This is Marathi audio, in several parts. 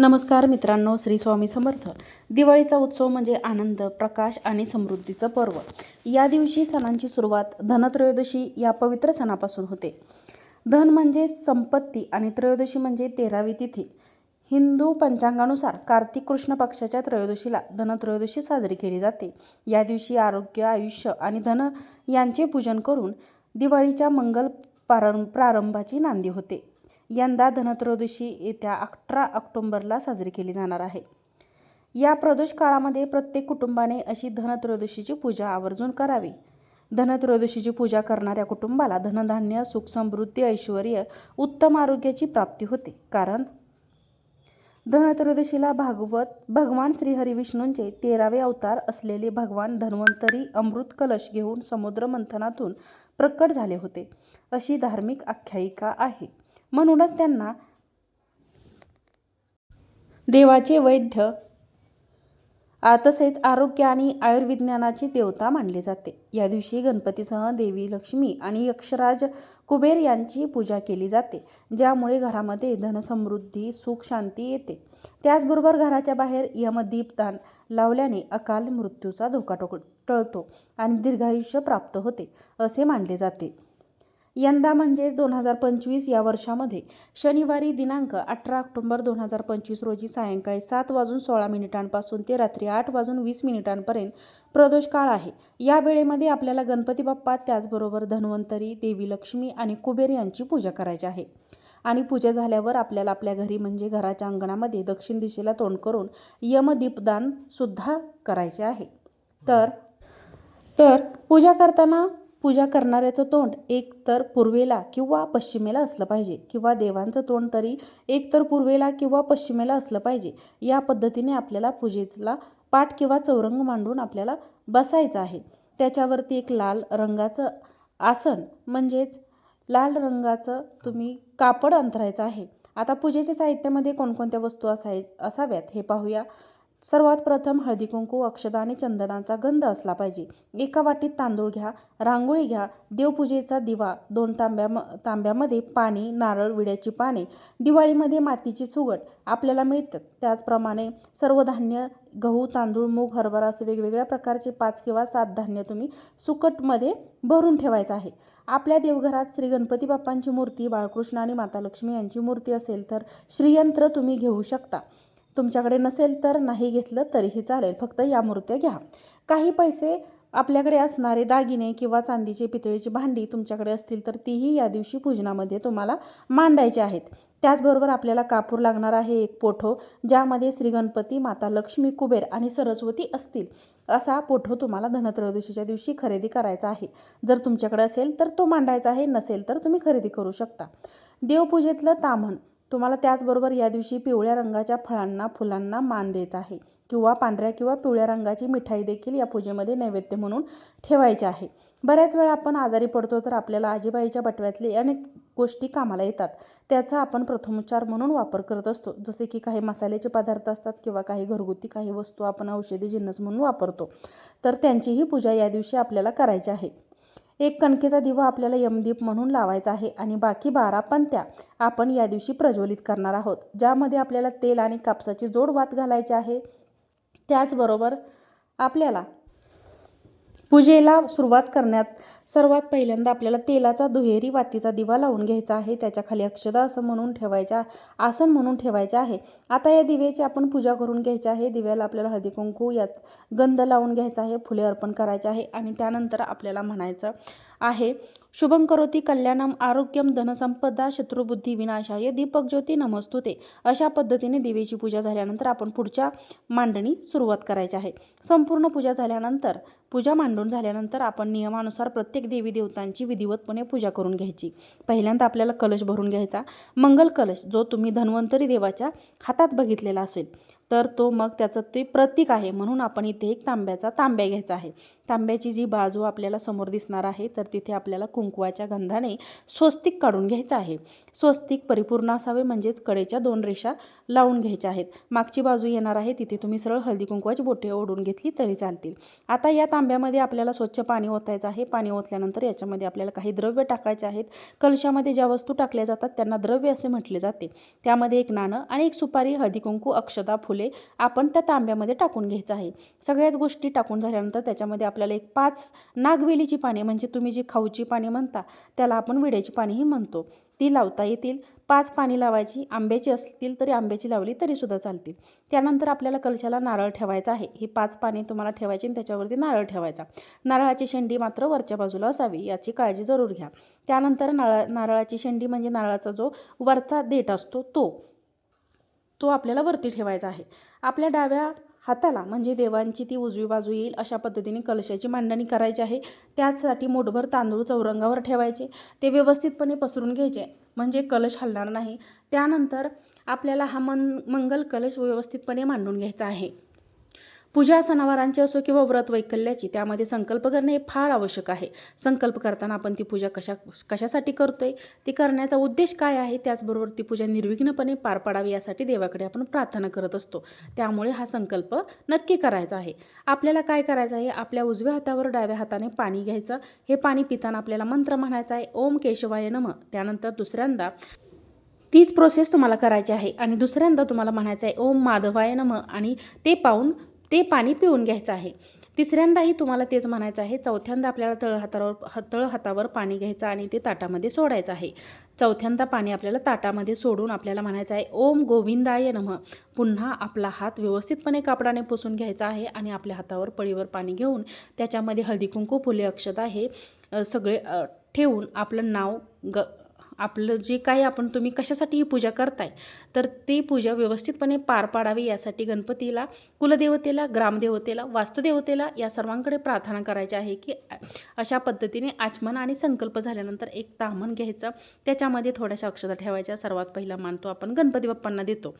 नमस्कार मित्रांनो श्री स्वामी समर्थ. दिवाळीचा उत्सव म्हणजे आनंद प्रकाश आणि समृद्धीचं पर्व. या दिवशी सणांची सुरुवात धनत्रयोदशी या पवित्र सणापासून होते. धन म्हणजे संपत्ती आणि त्रयोदशी म्हणजे तेरावी तिथी. हिंदू पंचांगानुसार कार्तिक कृष्ण पक्षाच्या त्रयोदशीला धनत्रयोदशी साजरी केली जाते. या दिवशी आरोग्य आयुष्य आणि धन यांचे पूजन करून दिवाळीच्या मंगल प्रारं प्रारंभाची नांदी होते. यंदा धनत्रयोदशी येत्या अठरा ऑक्टोंबरला साजरी केली जाणार आहे. या प्रदोष काळामध्ये प्रत्येक कुटुंबाने अशी धनत्रयोदशीची पूजा आवर्जून करावी. धनत्रयोदशीची पूजा करणाऱ्या कुटुंबाला धनधान्य सुख समृद्धी ऐश्वर उत्तम आरोग्याची प्राप्ती होते. कारण धनत्रयोदशीला भागवत भगवान श्रीहरी विष्णूंचे तेरावे अवतार असलेले भगवान धन्वंतरी अमृत कलश घेऊन समुद्र मंथनातून प्रकट झाले होते. अशी धार्मिक आख्यायिका आहे. म्हणूनच त्यांना देवाचे वैद्य आ तसेच आरोग्य आणि आयुर्विज्ञानाची देवता मानले जाते. या दिवशी गणपतीसह देवी लक्ष्मी आणि यक्षराज कुबेर यांची पूजा केली जाते ज्यामुळे घरामध्ये धनसमृद्धी सुख शांती येते. त्याचबरोबर घराच्या बाहेर यमदीपदान लावल्याने अकाल मृत्यूचा धोका टोक टळतो आणि दीर्घायुष्य प्राप्त होते असे मानले जाते. यंदा म्हणजेच दोन हजार पंचवीस या वर्षामध्ये शनिवारी दिनांक अठरा ऑक्टोंबर दोन हजार पंचवीस रोजी सायंकाळी सात वाजून सोळा मिनिटांपासून ते रात्री आठ वाजून वीस मिनिटांपर्यंत प्रदोष काळ आहे. या वेळेमध्ये आपल्याला गणपती बाप्पा त्याचबरोबर धन्वंतरी देवी लक्ष्मी आणि कुबेर यांची पूजा करायची आहे. आणि पूजा झाल्यावर आपल्याला आपल्या घरी म्हणजे घराच्या अंगणामध्ये दक्षिण दिशेला तोंड करून यमदीपदान सुद्धा करायचे आहे. तर तर पूजा करताना पूजा करणाऱ्याचं तोंड एक तर पूर्वेला किंवा पश्चिमेला असलं पाहिजे किंवा देवांचं तोंड तरी एक तर पूर्वेला किंवा पश्चिमेला असलं पाहिजे. या पद्धतीने आपल्याला पूजेला पाठ किंवा चौरंग मांडून आपल्याला बसायचं आहे. त्याच्यावरती एक लाल रंगाचं आसन म्हणजेच लाल रंगाचं तुम्ही कापड अंतरायचं आहे. आता पूजेच्या साहित्यामध्ये कोणकोणत्या वस्तू असाय असाव्यात हे पाहूया. सर्वात प्रथम हळदी कुंकू अक्षदा आणि चंदनाचा गंध असला पाहिजे. एका वाटीत तांदूळ घ्या रांगोळी घ्या देवपूजेचा दिवा दोन तांब्या तांब्यामध्ये पाणी नारळ विड्याची पाने दिवाळीमध्ये मातीची सुगट आपल्याला मिळतात. त्याचप्रमाणे सर्व धान्य गहू तांदूळ मूग हरभरा असे वेगवेगळ्या प्रकारचे पाच किंवा सात धान्य तुम्ही सुकटमध्ये भरून ठेवायचं आहे. आपल्या देवघरात श्री गणपती बाप्पांची मूर्ती बाळकृष्ण आणि माता लक्ष्मी यांची मूर्ती असेल तर श्रीयंत्र तुम्ही घेऊ शकता. तुमच्याकडे नसेल तर नाही घेतलं तरीही चालेल. फक्त या मूर्त्या घ्या. काही पैसे आपल्याकडे असणारे दागिने किंवा चांदीची पितळीची भांडी तुमच्याकडे असतील तर तीही या दिवशी पूजनामध्ये तुम्हाला मांडायचे आहेत. त्याचबरोबर आपल्याला कापूर लागणार आहे एक पोठो ज्यामध्ये श्री गणपती माता लक्ष्मी कुबेर आणि सरस्वती असतील. असा पोठो तुम्हाला धनत्रयोदशीच्या दिवशी खरेदी करायचा आहे. जर तुमच्याकडे असेल तर तो मांडायचा आहे नसेल तर तुम्ही खरेदी करू शकता. देवपूजेतलं ताम्हण. तुम्हाला त्याचबरोबर या दिवशी पिवळ्या रंगाच्या फळांना फुलांना मान द्यायचा आहे. किंवा पांढऱ्या किंवा पिवळ्या रंगाची मिठाई देखील या पूजेमध्ये नैवेद्य म्हणून ठेवायचे आहे. बऱ्याच वेळा आपण आजारी पडतो तर आपल्याला आजीबाईच्या बटव्यातले अनेक गोष्टी कामाला येतात. त्याचा आपण प्रथमोपचार म्हणून वापर करत असतो. जसे की काही मसाल्याचे पदार्थ असतात किंवा काही घरगुती काही वस्तू आपण औषधी जिन्नस म्हणून वापरतो. तर त्यांचीही पूजा या दिवशी आपल्याला करायची आहे. एक कणकेचा दिवा आपल्याला यमदीप म्हणून लावायचा आहे आणि बाकी बारा पंत्या आपण या दिवशी प्रज्वलित करणार आहोत ज्यामध्ये आपल्याला तेल आणि कापसाची जोड वात घालायची आहे. त्याचबरोबर आपल्याला पूजेला सुरुवात करण्यात सर्वात पहिल्यांदा आपल्याला तेलाचा दुहेरी वातीचा दिवा लावून घ्यायचा आहे. त्याच्याखाली अक्षदा असं म्हणून ठेवायच्या आसन म्हणून ठेवायचे आहे. आता या दिव्याची आपण पूजा करून घ्यायची आहे. दिव्याला आपल्याला हळदी कुंकू यात गंध लावून घ्यायचा आहे. फुले अर्पण करायचे आहे. आणि त्यानंतर आपल्याला म्हणायचं आहे शुभं करोती कल्याणम आरोग्यम धनसंपदा शत्रुबुद्धी विनाशाय दीपक ज्योती नमस्तुते. अशा पद्धतीने दिवेची पूजा झाल्यानंतर आपण पुढच्या मांडणी सुरुवात करायची आहे. संपूर्ण पूजा झाल्यानंतर पूजा मांडून झाल्यानंतर आपण नियमानुसार प्रत्येक देवी देवतांची विधिवतपणे पूजा करून घ्यायची. पहिल्यांदा आपल्याला कलश भरून घ्यायचा. मंगल कलश जो तुम्ही धन्वंतरी देवाच्या हातात बघितलेला असेल. तर तो मग त्याचं ते प्रतीक आहे. म्हणून आपण इथे एक तांब्याचा तांब्या घ्यायचा आहे. तांब्याची जी बाजू आपल्याला समोर दिसणार आहे तर तिथे आपल्याला कुंकवाच्या गंधाने स्वस्तिक काढून घ्यायचं आहे. स्वस्तिक परिपूर्ण असावे म्हणजेच कडेच्या दोन रेषा लावून घ्यायच्या आहेत. मागची बाजू येणार आहे तिथे तुम्ही सरळ हळदी कुंकवाची बोटे ओढून घेतली तरी चालतील. आता या तांब्यामध्ये आपल्याला स्वच्छ पाणी ओतायचं आहे. पाणी ओतल्यानंतर याच्यामध्ये आपल्याला काही द्रव्य टाकायचे आहेत. कलशामध्ये ज्या वस्तू टाकल्या जातात त्यांना द्रव्य असे म्हटले जाते. त्यामध्ये एक नाणं आणि एक सुपारी हळदी कुंकू अक्षदा फुले आपण त्या तांब्यामध्ये टाकून घ्यायचं आहे. सगळ्याच गोष्टी टाकून झाल्यानंतर त्याच्यामध्ये आपल्याला एक पाच नागवेलीची पाने म्हणजे तुम्ही जी खाऊची पाने म्हणता त्याला आपण विड्याची पानेही म्हणतो. ती लावता येतील. पाच पाणी लावायची आंब्याची असतील तरी आंब्याची लावली तरीसुद्धा चालतील. त्यानंतर आपल्याला कलशाला नारळ ठेवायचा आहे. ही पाच पाने तुम्हाला ठेवायची आणि त्याच्यावरती नारळ ठेवायचा. नारळाची शेंडी मात्र वरच्या बाजूला असावी याची काळजी जरूर घ्या. त्यानंतर नारळ नारळाची शेंडी म्हणजे नारळाचा जो वरचा देठ असतो तो. तो आपल्याला वरती ठेवायचा आहे. आपल्या डाव्या हाताला म्हणजे देवांची ती उजवी बाजू येईल अशा पद्धतीने कलशाची मांडणी करायची आहे. त्याचसाठी मोठभर तांदूळ चौरंगावर ठेवायचे. ते व्यवस्थितपणे पसरून घ्यायचे म्हणजे कलश हलणार नाही. त्यानंतर आपल्याला हा मन मंगल कलश व्यवस्थितपणे मांडून घ्यायचा आहे. पूजा सणावारांची असो किंवा व्रत वैकल्याची त्यामध्ये संकल्प करणे हे फार आवश्यक आहे. संकल्प करताना आपण ती पूजा कशा कशासाठी करतोय ती करण्याचा उद्देश काय आहे त्याचबरोबर ती पूजा निर्विघ्नपणे पार पाडावी यासाठी देवाकडे आपण प्रार्थना करत असतो. त्यामुळे हा संकल्प नक्की करायचा आहे. आपल्याला काय करायचं आहे आपल्या उजव्या हातावर डाव्या हाताने पाणी घ्यायचं. हे पाणी पिताना आपल्याला मंत्र म्हणायचा आहे ओम केशवाय नम. त्यानंतर दुसऱ्यांदा तीच प्रोसेस तुम्हाला करायची आहे आणि दुसऱ्यांदा तुम्हाला म्हणायचं आहे ओम माधवाय नम. आणि ते पाहून ते पाणी पिऊन घ्यायचं आहे. तिसऱ्यांदाही तुम्हाला तेच म्हणायचं आहे चौथ्यांदा आपल्याला तळहातावर तळ हातावर पाणी घ्यायचं आणि ते ताटामध्ये सोडायचं आहे. चौथ्यांदा पाणी आपल्याला ताटामध्ये सोडून आपल्याला म्हणायचं आहे ओम गोविंदाय नमः. पुन्हा आपला हात व्यवस्थितपणे कापडाने पुसून घ्यायचा आहे आणि आपल्या हातावर पळीवर पाणी घेऊन त्याच्यामध्ये हळदी कुंकू फुले अक्षता हे सगळे ठेवून आपलं नाव ग आपलं जे काही आपण तुम्ही कशासाठी ही पूजा करताय तर ती पूजा व्यवस्थितपणे पार पाडावी यासाठी गणपतीला कुलदेवतेला ग्रामदेवतेला वास्तुदेवतेला या सर्वांकडे प्रार्थना करायची आहे की अशा पद्धतीने आचमन आणि संकल्प झाल्यानंतर एक तामन घ्यायचं. त्याच्यामध्ये थोड्याशा अक्षता ठेवायच्या. सर्वात पहिला मानतो आपण गणपती बाप्पांना देतो.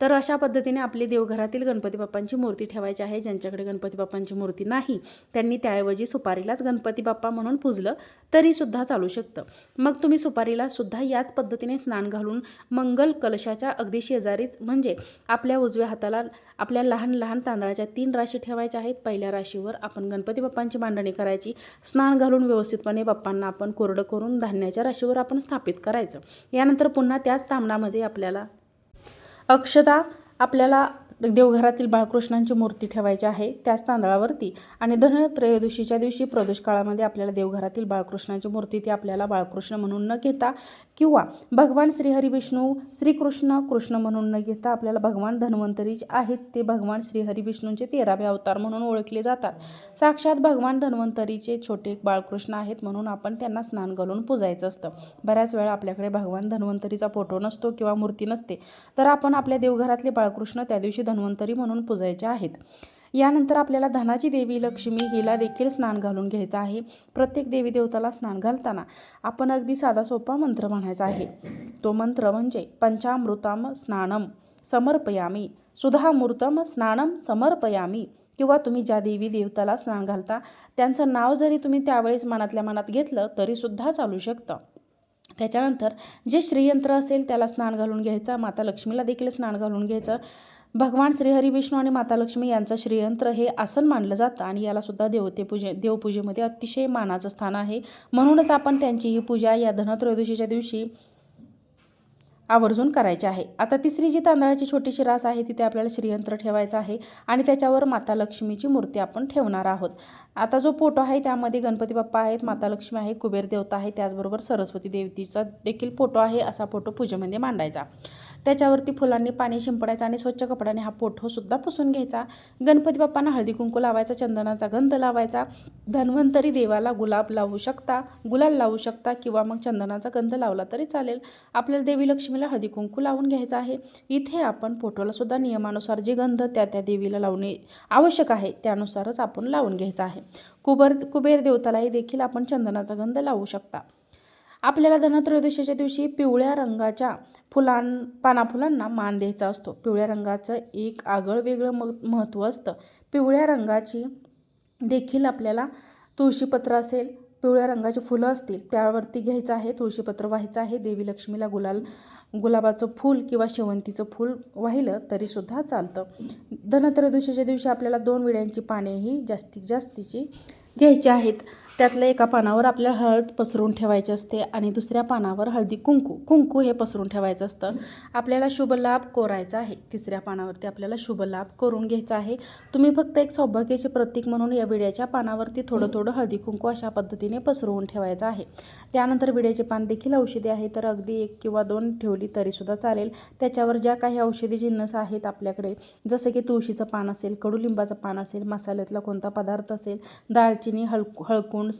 तर अशा पद्धतीने आपली देवघरातील गणपती बाप्पांची मूर्ती ठेवायची आहे. ज्यांच्याकडे गणपती बाप्पांची मूर्ती नाही त्यांनी त्याऐवजी सुपारीलाच गणपती बाप्पा म्हणून पूजलं तरीसुद्धा चालू शकतं. मग तुम्ही सुपारीला सुद्धा याच पद्धतीने स्नान घालून मंगल कलशाच्या अगदी शेजारीच म्हणजे आपल्या उजव्या हाताला आपल्या लहान लहान तांदळाच्या तीन राशी ठेवायच्या आहेत. पहिल्या राशीवर आपण गणपती बाप्पांची मांडणी करायची. स्नान घालून व्यवस्थितपणे बाप्पांना आपण कोरडं करून धान्याच्या राशीवर आपण स्थापित करायचं. यानंतर पुन्हा त्याच तांबणामध्ये आपल्याला अक्षता आपल्याला देवघरातील बाळकृष्णांची मूर्ती ठेवायची आहे त्याच तांदळावरती. आणि धनत्रयोदशीच्या दिवशी प्रदोष काळामध्ये आपल्याला देवघरातील बाळकृष्णांची मूर्ती ती आपल्याला बाळकृष्ण म्हणून न घेता किंवा भगवान श्रीहरी विष्णू श्रीकृष्ण कृष्ण म्हणून न घेता आपल्याला भगवान धन्वंतरी जे आहेत ते भगवान श्रीहरी विष्णूंचे तेरावे अवतार म्हणून ओळखले जातात. साक्षात भगवान धन्वंतरीचे छोटे बाळकृष्ण आहेत म्हणून आपण त्यांना स्नान घालून पूजायचं असतं. बऱ्याच वेळा आपल्याकडे भगवान धन्वंतरीचा फोटो नसतो किंवा मूर्ती नसते तर आपण आपल्या देवघरातले बाळकृष्ण त्या दिवशी धन्वंतरी म्हणून पूजायचे आहेत. यानंतर आपल्याला धनाची देवी लक्ष्मी हिला देखील स्नान घालून घ्यायचं आहे. प्रत्येक देवी देवताला स्नान घालताना आपण अगदी साधा सोपा मंत्र म्हणायचा आहे. तो मंत्र म्हणजे पंचामृतम स्नानम समर्पयामी. सुधामूर्तम स्नानम समर्पयामी. किंवा तुम्ही ज्या देवी देवताला स्नान घालता त्यांचं नाव जरी तुम्ही त्यावेळेस मनातल्या मनात घेतलं तरीसुद्धा चालू शकतं. त्याच्यानंतर जे श्रीयंत्र असेल त्याला स्नान घालून घ्यायचं माता लक्ष्मीला देखील स्नान घालून घ्यायचं. भगवान श्रीहरी विष्णू आणि माता लक्ष्मी यांचं श्रीयंत्र हे आसन मानलं जातं आणि याला सुद्धा देवतेपूजे देवपूजेमध्ये अतिशय मानाचं स्थान आहे. म्हणूनच आपण त्यांची ही पूजा या धनत्रयोदशीच्या दिवशी आवर्जून करायची आहे. आता तिसरी जी तांदळाची छोटीशी रास आहे तिथे आपल्याला श्रीयंत्र ठेवायचं आहे आणि त्याच्यावर माता लक्ष्मीची मूर्ती आपण ठेवणार आहोत. आता जो फोटो आहे त्यामध्ये गणपती बाप्पा आहेत माता लक्ष्मी आहे कुबेर देवता आहे त्याचबरोबर सरस्वती देवतीचा देखील फोटो आहे असा फोटो पूजेमध्ये मांडायचा. त्याच्यावरती फुलांनी पाणी शिंपडायचं आणि स्वच्छ कपड्याने हा पोठोसुद्धा पुसून घ्यायचा. गणपती बाप्पांना हळदी कुंकू लावायचा चंदनाचा गंध लावायचा. धन्वंतरी देवाला गुलाब लावू शकता गुलाल लावू शकता किंवा मग चंदनाचा गंध लावला तरी चालेल. आपल्याला देवी लक्ष्मीला हळदी कुंकू लावून घ्यायचा आहे. इथे आपण फोटोला सुद्धा नियमानुसार जे गंध त्या त्या देवीला लावणे आवश्यक आहे त्यानुसारच आपण लावून घ्यायचा आहे. कुबर कुबेर देवतालाही देखील आपण चंदनाचा गंध लावू शकता. आपल्याला धनत्रयोदशीच्या दिवशी पिवळ्या रंगाच्या फुलां पानाफुलांना मान द्यायचा असतो. पिवळ्या रंगाचं एक आगळं वेगळं म महत्त्व असतं. पिवळ्या रंगाची देखील आपल्याला तुळशीपत्र असेल पिवळ्या रंगाची फुलं असतील त्यावरती घ्यायचं आहे तुळशीपत्र व्हायचं आहे देवी लक्ष्मीला गुलाल गुलाबाचं फूल किंवा शेवंतीचं फूल वाहिलं तरीसुद्धा चालतं. धनत्रयोदशीच्या दिवशी आपल्याला दोन विड्यांची पाने ही जास्तीत जास्तीची घ्यायची आहेत. त्यातल्या एका पानावर आपल्याला हळद पसरून ठेवायची असते आणि दुसऱ्या पानावर हळदी कुंकू. कुंकू हे पसरून ठेवायचं असतं. आपल्याला शुभ लाभ कोरायचा आहे. तिसऱ्या पानावरती आपल्याला शुभ लाभ करून घ्यायचा आहे. तुम्ही फक्त एक सौभाग्याचे प्रतीक म्हणून या विड्याच्या पानावरती थोडं थोडं हळदी कुंकू अशा पद्धतीने पसरवून ठेवायचं आहे. त्यानंतर विड्याचे पान देखील औषधी आहे. तर अगदी एक किंवा दोन ठेवली तरीसुद्धा चालेल. त्याच्यावर ज्या काही औषधी जिन्नस आहेत आपल्याकडे जसं की तुळशीचं पान असेल कडुलिंबाचं पान असेल मसाल्यातला कोणता पदार्थ असेल दालचिनी हळ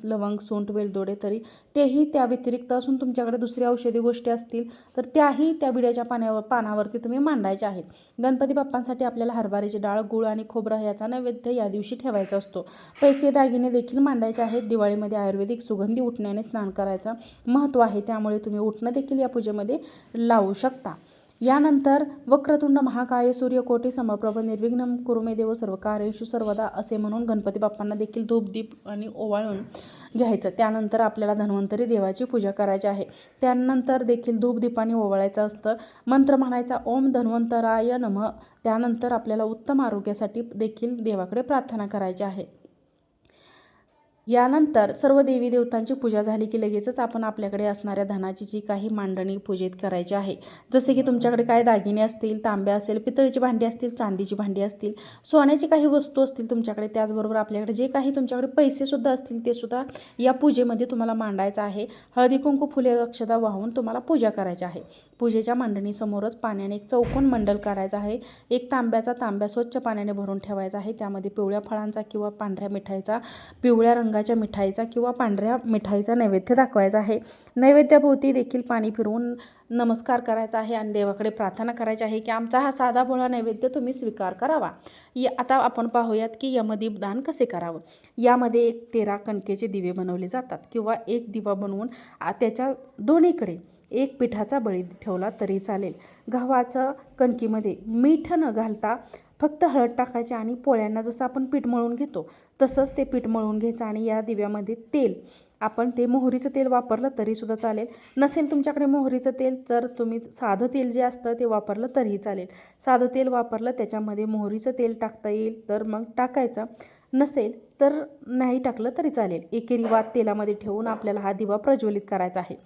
लवंग सोंट वेलदोडे तरी. तेही त्या व्यतिरिक्त असून तुमच्याकडे दुसऱ्या औषधी गोष्टी असतील तर त्याही त्या विड्याच्या पाण्यावर पानावरती तुम्ही मांडायच्या आहेत. गणपती बाप्पांसाठी आपल्याला हरभऱ्याची डाळ गुळ आणि खोबरं याचा नैवेद्य या दिवशी ठेवायचा असतो. पैसे दागिने देखील मांडायचे आहेत. दिवाळीमध्ये आयुर्वेदिक सुगंधी उठण्याने स्नान करायचं महत्त्व आहे. त्यामुळे तुम्ही उठणं देखील या पूजेमध्ये लावू शकता. यानंतर वक्रतुंड महाकाय सूर्यकोटी समप्रभ निर्विघ्न कुरुमे देव सर्व कार्येषु सर्वदा असे म्हणून गणपती बाप्पांना देखील धूप दीप आणि ओवाळून घ्यायचं. त्यानंतर आपल्याला धन्वंतरी देवाची पूजा करायची आहे. त्यानंतर देखील धूप दीपाने ओवाळायचं असतं. मंत्र म्हणायचा ओम धन्वंतराय नम. त्यानंतर आपल्याला उत्तम आरोग्यासाठी देखील देवाकडे प्रार्थना करायची आहे. यानंतर सर्व देवी देवतांची पूजा झाली की लगेचच आपण आपल्याकडे असणाऱ्या धनाची जी काही मांडणी पूजेत करायची आहे. जसे की तुमच्याकडे काय दागिने असतील तांब्या असेल पितळीची भांडी असतील चांदीची भांडी असतील सोन्याची काही वस्तू असतील तुमच्याकडे त्याचबरोबर आपल्याकडे जे काही तुमच्याकडे पैसेसुद्धा असतील ते सुद्धा या पूजेमध्ये तुम्हाला मांडायचं आहे. हळदी कुंकू फुले अक्षता वाहून तुम्हाला पूजा करायची आहे. पूजेच्या मांडणीसमोरच पाण्याने एक चौकोन मंडल काढायचा आहे. एक तांब्याचा तांब्या स्वच्छ पाण्याने भरून ठेवायचा आहे. त्यामध्ये पिवळ्या फळांचा किंवा पांढऱ्या मिठाईचा पिवळ्या रंगाच्या मिठाईचा किंवा पांढऱ्या मिठाईचा नैवेद्य दाखवायचा आहे. नैवेद्याभोवती देखील पाणी फिरवून नमस्कार करायचा आहे आणि देवाकडे प्रार्थना करायची आहे की आमचा हा साधा भोळा नैवेद्य तुम्ही स्वीकार करावा. या आता आपण पाहूयात की यमदीप दान कसे करावं? यामध्ये एक तेरा कणकेचे दिवे बनवले जातात किंवा एक दिवा बनवून त्याच्या दोन्हीकडे एक पिठाचा बळी ठेवला तरी चालेल. गव्हाचं कणकीमध्ये मीठ न घालता फक्त हळद टाकायची आणि पोळ्यांना जसं आपण पीठ मळून घेतो तसंच ते पीठ मळून घ्यायचं आणि या दिव्यामध्ये तेल आपण ते मोहरीचं तेल वापरलं तरीसुद्धा चालेल. नसेल तुमच्याकडे मोहरीचं तेल तर तुम्ही साधं तेल जे असतं ते वापरलं तरीही चालेल. साधं तेल वापरलं त्याच्यामध्ये मोहरीचं तेल टाकता येईल तर मग टाकायचं. नसेल तर नाही टाकलं तरी चालेल. एकेरी वात तेलामध्ये ठेवून आपल्याला हा दिवा प्रज्वलित करायचा आहे.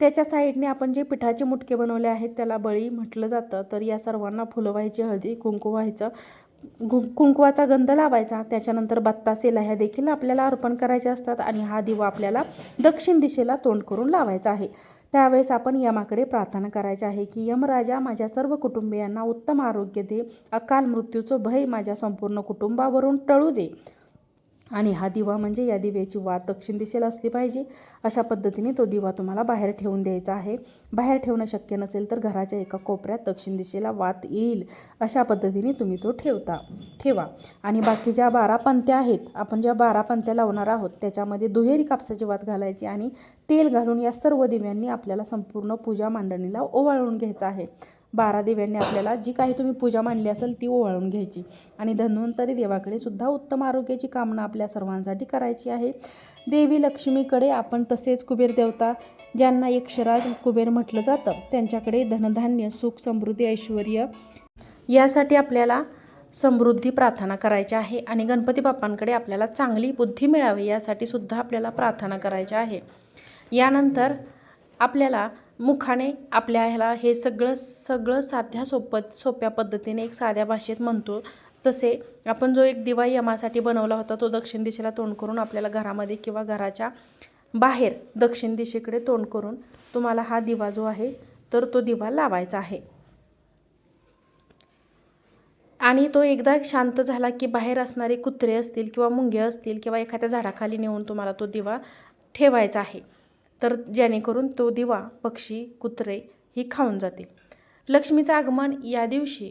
त्याच्या साईडने आपण जे पिठाचे मुटके बनवले आहेत त्याला बळी म्हटलं जातं तर या सर्वांना फुलं व्हायची हळदी कुंकू व्हायचं. गु कुंकवाचा गंध लावायचा. त्याच्यानंतर बत्तासे ह्या देखील आपल्याला अर्पण करायच्या असतात आणि हा दिवा आपल्याला दक्षिण दिशेला तोंड करून लावायचा आहे. त्यावेळेस आपण यमाकडे प्रार्थना करायची आहे की यमराजा माझ्या सर्व कुटुंबियांना उत्तम आरोग्य दे. अकाल मृत्यूचं भय माझ्या संपूर्ण कुटुंबावरून टळू दे. आणि हा दिवा म्हणजे या दिव्याची वात दक्षिण दिशेला असली पाहिजे. अशा पद्धतीने तो दिवा तुम्हाला बाहेर ठेवून द्यायचा आहे. बाहेर ठेवणं शक्य नसेल तर घराच्या एका कोपऱ्यात दक्षिण दिशेला वात येईल. अशा पद्धतीने तुम्ही तो ठेवता. ठेवा. आणि बाकी ज्या बारा पंत्या आहेत आपण ज्या बारा पंत्या लावणार आहोत त्याच्यामध्ये दुहेरी कापसाची वात घालायची आणि तेल घालून या सर्व दिव्यांनी आपल्याला संपूर्ण पूजा मांडणीला ओवाळून घ्यायचं आहे. बारा दिव्यांनी आपल्याला जी काही तुम्ही पूजा मांडली असेल ती ओवाळून घ्यायची. आणि धन्वंतरी देवाकडे सुद्धा उत्तम आरोग्याची कामना आपल्या सर्वांसाठी करायची आहे. देवी लक्ष्मीकडे आपण तसेच कुबेर देवता ज्यांना यक्षराज कुबेर म्हटलं जातं त्यांच्याकडे धनधान्य सुख समृद्धी ऐश्वर यासाठी आपल्याला समृद्धी प्रार्थना करायची आहे आणि गणपती बाप्पांकडे आपल्याला चांगली बुद्धी मिळावी यासाठी सुद्धा आपल्याला प्रार्थना करायची आहे. यानंतर आपल्याला मुखाने आपल्या ह्याला हे सगळं सगळं साध्या सोपत सोप्या पद्धतीने एक साध्या भाषेत म्हणतो. तसे आपण जो एक दिवा यमासाठी बनवला होता तो दक्षिण दिशेला तोंड करून आपल्याला घरामध्ये किंवा घराच्या बाहेर दक्षिण दिशेकडे तोंड करून तुम्हाला हा दिवा जो आहे तर तो दिवा लावायचा आहे. आणि तो एकदा शांत झाला की बाहेर असणारे कुत्रे असतील किंवा मुंगे असतील किंवा एखाद्या झाडाखाली नेऊन तुम्हाला तो दिवा ठेवायचा आहे. तर जेणेकरून तो दिवा पक्षी कुत्रे ही खाऊन जातील. लक्ष्मीचं आगमन या दिवशी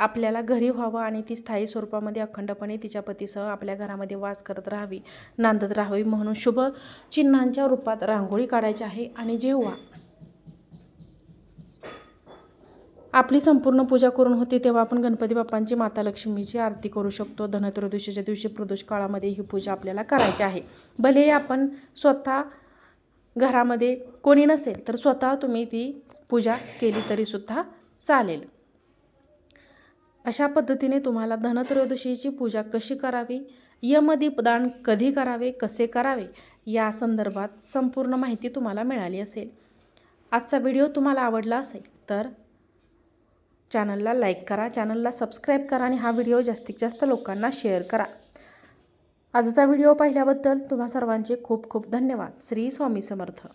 आपल्याला घरी व्हावं आणि ती स्थायी स्वरूपामध्ये अखंडपणे तिच्या पतीसह आपल्या घरामध्ये वास करत राहावी नांदत राहावी म्हणून शुभ चिन्हांच्या रूपात रांगोळी काढायची आहे आणि जेव्हा आपली संपूर्ण पूजा करून होते तेव्हा आपण गणपती बाप्पांची माता लक्ष्मीची आरती करू शकतो. धनत्रयोदशीच्या दिवशी प्रदोष काळामध्ये ही पूजा आपल्याला करायची आहे. भले आपण स्वतः घरामध्ये कोणी नसेल तर स्वतः तुम्ही ती पूजा केली तरीसुद्धा चालेल. अशा पद्धतीने तुम्हाला धनत्रयोदशीची पूजा कशी करावी यमदीपदान कधी करावे कसे करावे या संदर्भात संपूर्ण माहिती तुम्हाला मिळाली असेल. आजचा व्हिडिओ तुम्हाला आवडला असेल तर चॅनलला लाईक करा चॅनलला सबस्क्राईब करा आणि हा व्हिडिओ जास्तीत जास्त लोकांना शेअर करा. आजचा व्हिडिओ पाहिल्याबद्दल तुम्हा सर्वांचे खूप खूप धन्यवाद. श्री स्वामी समर्थ.